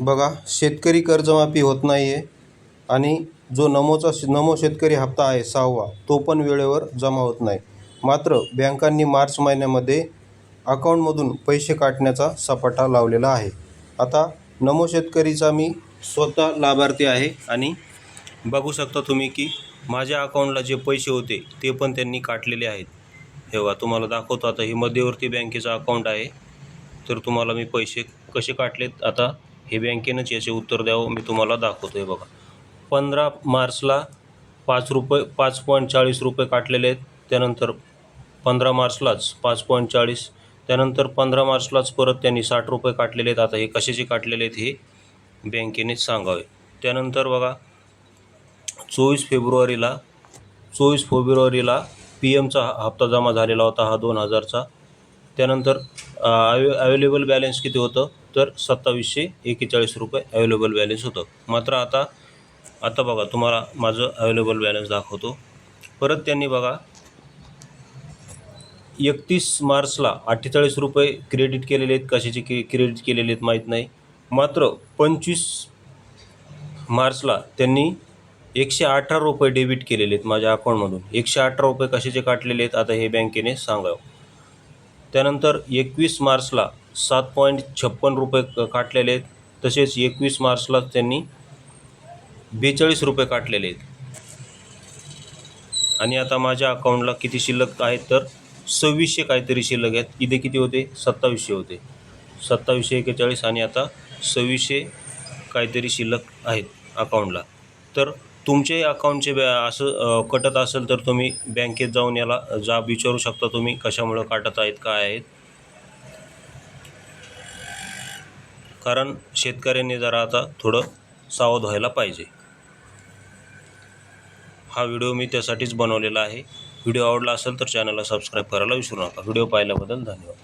बघा शेतकरी कर्जमाफी होत नाही आहे आणि जो नमोचा नमो शेतकरी हप्ता आहे सहावा तो पण वेळेवर जमा होत नाही. मात्र बँकांनी मार्च महिन्यामध्ये अकाऊंटमधून पैसे काटण्याचा सपाटा लावलेला आहे. आता नमो शेतकरीचा मी स्वतः लाभार्थी आहे आणि बघू शकता तुम्ही की माझ्या अकाऊंटला जे पैसे होते ते पण त्यांनी काटलेले आहेत. हे तुम्हाला दाखवतो आता ही मध्यवर्ती बँकेचं अकाऊंट आहे. तर तुम्हाला मी पैसे कसे काटलेत आता हे बँकेनंच याचे उत्तर द्यावं मी तुम्हाला दाखवतो आहे बघा. पंधरा मार्चला पाच रुपये पाच पॉईंट चाळीस रुपये काटलेले आहेत. त्यानंतर पंधरा मार्चलाच पाच पॉईंट चाळीस. त्यानंतर पंधरा मार्चलाच परत त्यांनी साठ रुपये काटलेले आहेत. आता हे कशाचे काटलेले आहेत हे बँकेनेच सांगावे. त्यानंतर बघा चोवीस फेब्रुवारीला चोवीस फेब्रुवारीला पी एमचा हप्ता जमा झालेला होता हा दोन हजारचा. त्यानंतर अवेलेबल बॅलन्स किती होतं? तर सत्तावीसशे एकेचाळीस रुपये अवेलेबल बॅलन्स होतं. मात्र आता आता बघा तुम्हाला माझं अवेलेबल बॅलन्स दाखवतो. परत त्यांनी बघा एकतीस मार्चला अठ्ठेचाळीस रुपये क्रेडिट केलेले आहेत. कशाचे के क्रेडिट केलेले आहेत माहीत नाही. मात्र पंचवीस मार्चला त्यांनी एकशे अठरा रुपये डेबिट केलेले आहेत माझ्या अकाऊंटमधून एकशे अठरा रुपये कशाचे काटलेले आहेत आता हे बँकेने सांगावं. त्यानंतर एकवीस मार्चला सात पॉईंट छप्पन रुपये क- काटलेले आहेत. तसेच एकवीस मार्चला त्यांनी बेचाळीस रुपये काटलेले आहेत. आणि आता माझ्या अकाऊंटला किती शिल्लक आहेत तर सव्वीसशे काहीतरी शिल्लक आहेत. इथे किती होते? सत्तावीसशे होते. सत्तावीसशे एक्केचाळीस आणि आता सव्वीसशे काहीतरी शिल्लक आहेत अकाऊंटला तर तुमचे अकाऊंटचे बॅ असं कटत असेल तर तुम्ही बँकेत जाऊन याला जाब विचारू शकता तुम्ही कशामुळं काटत आहेत काय आहेत. कारण शेतकऱ्यांनी जरा आता थोडं सावध व्हायला पाहिजे. हा व्हिडिओ मी त्यासाठीच बनवलेला आहे. व्हिडिओ आवडला असेल तर चॅनलला सबस्क्राईब करायला विसरू नका. व्हिडिओ पाहिल्याबद्दल धन्यवाद.